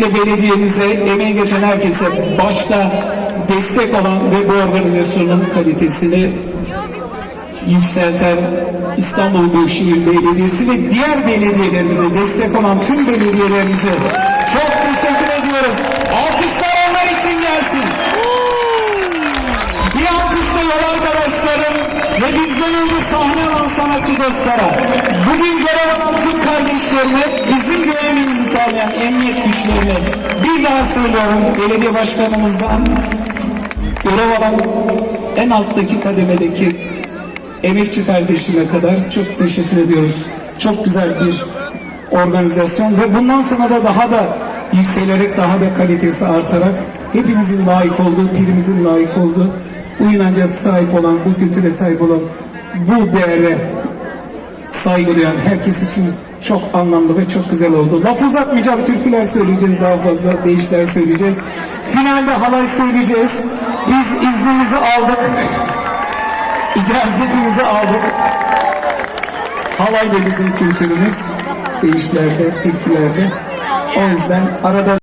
Öncelikle belediyemize, emeği geçen herkese başta destek olan ve bu organizasyonun kalitesini yükselten İstanbul Büyükşehir Belediyesi ve diğer belediyelerimize destek olan tüm belediyelerimize çok teşekkür ediyoruz. Alkışlar onlar için gelsin. Bir alkış da yol arkadaşlarım ve bizden önce sahne alan sanatçı dostlara. Bugün emniyet güçlerine bir daha söylüyorum belediye başkanımızdan görev alan en alttaki kademedeki emekçi kardeşime kadar çok teşekkür ediyoruz. Çok güzel bir organizasyon ve bundan sonra da daha da yükselerek daha da kalitesi artarak hepimizin layık olduğu, pirimizin layık olduğu bu inanca sahip olan, bu kültüre sahip olan, bu değere saygı duyan herkes için çok anlamlı ve çok güzel oldu. Laf uzatmayacağım, türküler söyleyeceğiz daha fazla, deyişler söyleyeceğiz. Finalde halay söyleyeceğiz. Biz iznimizi aldık. İcazetimizi aldık. Halay da bizim kültürümüz. Deyişlerde, türkülerde. O yüzden arada